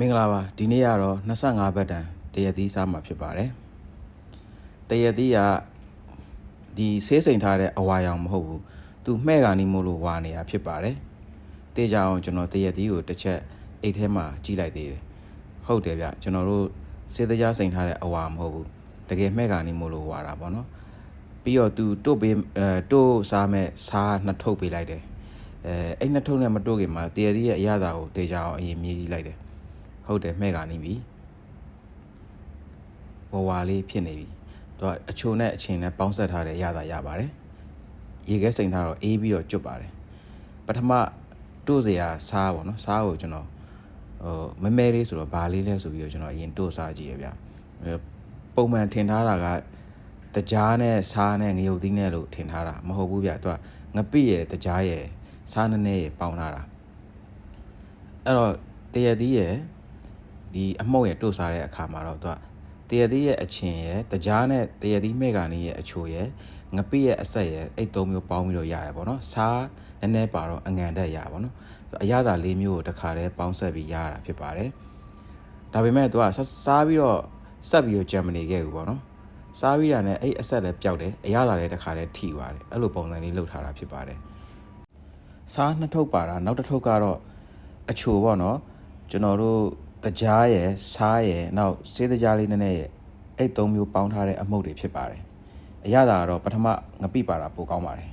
မင်္ဂလာပါဒီနေ့ကတော့25ဘတ်တန်တရက်သီးစားမှာဖြစ်ပါတယ်တရက်သီးကဒီဆေးစိန်ထားတဲ့အဝါရောင်မဟုတ်ဘူးသူမှဲ့ကနေမို့လို့ဝါနေတာဖြစ်ပါတယ်တေးကြအောင်ကျွန်တော်တရက်သီးကိုတစ်ချက်အိတ်ထဲမှာကြီးလိုက်သေးတယ်ဟုတ်တယ်ဗျကျွန်တော်တို့ဆေးတရားစိန်ထားတဲ့အဝါမဟုတ်ဘူးတကယ်မှဲ့ကနေမို့လို့ဝါတာပေါ့နော်ပြီးတော့သူတို့ပေးအဲတို့စားမဲ့စားနှစ်ထုပ်ပေးလိုက်တယ်အဲအဲ့နှစ်ထုပ်နဲ့မတို့ခင်မှာတရက်သီးရဲ့အရသာကိုတေးကြအောင်အရင်မြည်ကြည့်လိုက်တယ် ဟုတ်တယ်မှဲ့ကနေပြီဝဝါလေးဖြစ်နေပြီသူကအချိုနဲ့အချင်းနဲ့ပေါင်းဆက်ထားတဲ့ရတာရပါတယ်ရေခဲစိန်ထားတော့အေးပြီးတော့ကျွတ်ပါတယ်ပထမတို့စရာစားပေါ့နော်စားကိုကျွန်တော်ဟိုမမဲလေးဆိုတော့ဘာလေးလဲဆိုပြီးတော့ကျွန်တော်အရင်တို့စားကြည့်ရဗျအဲပုံမှန်ထင်ထားတာကတကြားနဲ့စားနဲ့ငရုတ်သီးနဲ့လို့ထင်ထားတာမဟုတ်ဘူးဗျသူကငပိရဲ့တကြားရဲ့စားနည်းနည်းရဲ့ပေါင်းထားတာအဲ့တော့တရသီးရဲ့ ဒီအမှုန့်ရတို့စားတဲ့အခါမှာတော့သူကတရသီးရဲ့အချင်ရယ်တကြားနဲ့တရသီးမဲ့ကနေရဲ့အချိုရယ်ငပိရဲ့အဆက်ရယ်အဲ့သုံးမျိုးပေါင်းပြီးတော့ရတယ်ပေါ့နော်စားနည်းနည်းပါတော့အငံတက်ရပါပေါ့နော်အရသာလေးမျိုးကိုတစ်ခါတည်းပေါင်းဆက်ပြီးရတာဖြစ်ပါတယ်ဒါပေမဲ့သူကစားပြီးတော့ဆက်ပြီးတော့ဂျမ်မနီခဲ့ဘူးပေါ့နော်စားပြီးရတဲ့အဲ့အဆက်လည်းပျောက်တယ်အရသာလည်းတစ်ခါတည်းထိသွားတယ်အဲ့လိုပုံစံလေးလုပ်ထားတာဖြစ်ပါတယ်စားနှစ်ထုပ်ပါတာနောက်တစ်ထုပ်ကတော့အချိုပေါ့နော်ကျွန်တော်တို့တ ကြားရယ်စားရယ်နောက်စေးတကြားလေးနည်းနည်းရယ်အဲ့သုံးမျိုးပေါင်းထားတဲ့အမှုတ်တွေဖြစ်ပါတယ်အရသာကတော့ပထမငပိပါတာပိုကောင်းပါတယ်